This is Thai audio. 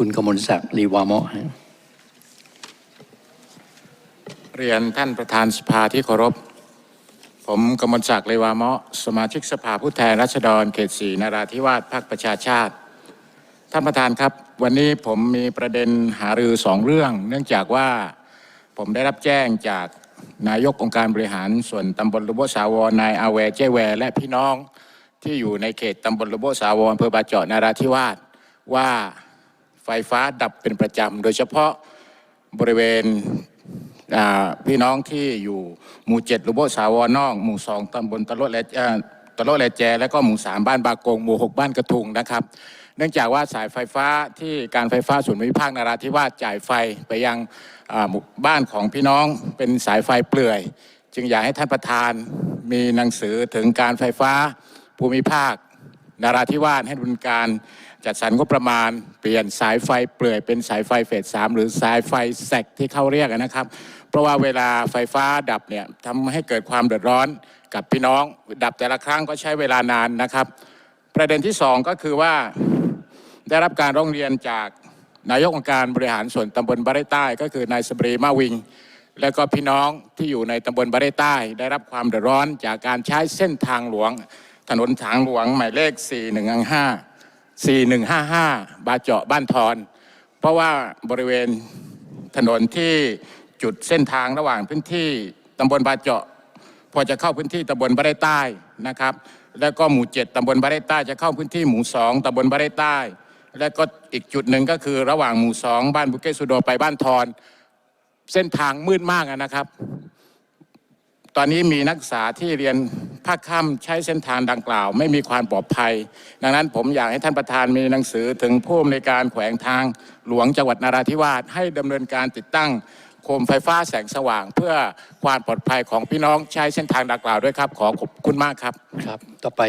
คุณกมลศักดิ์ลีวามะเรียนท่านประธานสภาที่เคารพ ผมกมลศักดิ์เลวามะสมาชิกสภาผู้แทนราษฎรเขตสีนราธิวาสพรรคประชาชาติ ท่านประธานครับ วันนี้ผมมีประเด็นหารือสองเรื่อง เนื่องจากว่าผมได้รับแจ้งจากนายกองค์การบริหารส่วนตำบลลุโบสาวรนายอาแวเจแว และพี่น้องที่อยู่ในเขตตำบลลุโบสาวรอำเภอบาเจาะนราธิวาสว่า ไฟฟ้าดับเป็นประจำ โดยเฉพาะบริเวณพี่น้องที่อยู่หมู่เจ็ดลุโบสาวรนอก หมู่สองตำบลตะโลและเอ่อตะโลและแจ และก็หมู่สามบ้านบากง หมู่หกบ้านกระทุงนะครับ เนื่องจากว่าสายไฟฟ้าที่การไฟฟ้าส่วนภูมิภาคนราธิวาสจ่ายไฟไปยังบ้านของพี่น้องเป็นสายไฟเปลื่อย จึงอยากให้ท่านประธานมีหนังสือถึงการไฟฟ้าภูมิภาค นาราธิวาสให้ดำเนิการจัดสรรงบประมาณ เปลี่ยนสายไฟเปลื่อยเป็นสายไฟเฟสสามหรือสายไฟแสกที่เขาเรียกนะครับ เพราะว่าเวลาไฟฟ้าดับเนี่ยทำให้เกิดความเดือดร้อนกับพี่น้อง ดับแต่ละครั้งก็ใช้เวลานานนะครับ ประเด็นที่สองก็คือว่าได้รับการร้องเรียนจากนายกองค์การบริหารส่วนตำบลบาริใต้ ก็คือนายสบรีมาวิง และก็พี่น้องที่อยู่ในตำบลบาริใต้ ได้รับความเดือดร้อนจากการใช้เส้นทางหลวง ถนนทางหลวงหมายเลข 4155 4155 บาเจาะบ้านทอน เพราะว่าบริเวณถนนที่จุดเส้นทางระหว่างพื้นที่ตำบลบาเจาะ พอจะเข้าพื้นที่ตำบลบาได้ใต้นะครับ แล้วก็หมู่เจ็ดตำบลบาได้ใต้จะเข้าพื้นที่หมู่สองตำบลบาได้ใต้ แล้วก็อีกจุดหนึ่งก็คือระหว่างหมู่สองบ้านบุเกสุโดไปบ้านทอน เส้นทางมืดมากนะครับ ตอนนี้มีนักศึกษาที่เรียน ภาคค่ำใช้เส้นทางดังกล่าว ไม่มีความปลอดภัย ดังนั้นผมอยากให้ท่านประธานมีหนังสือถึงผู้อำนวยการแขวงทางหลวงจังหวัดนราธิวาสให้ดำเนินการติดตั้งโคมไฟฟ้าแสงสว่าง เพื่อความปลอดภัยของพี่น้องใช้เส้นทางดังกล่าวด้วยครับ ขอขอบคุณมากครับครับ ต่อไป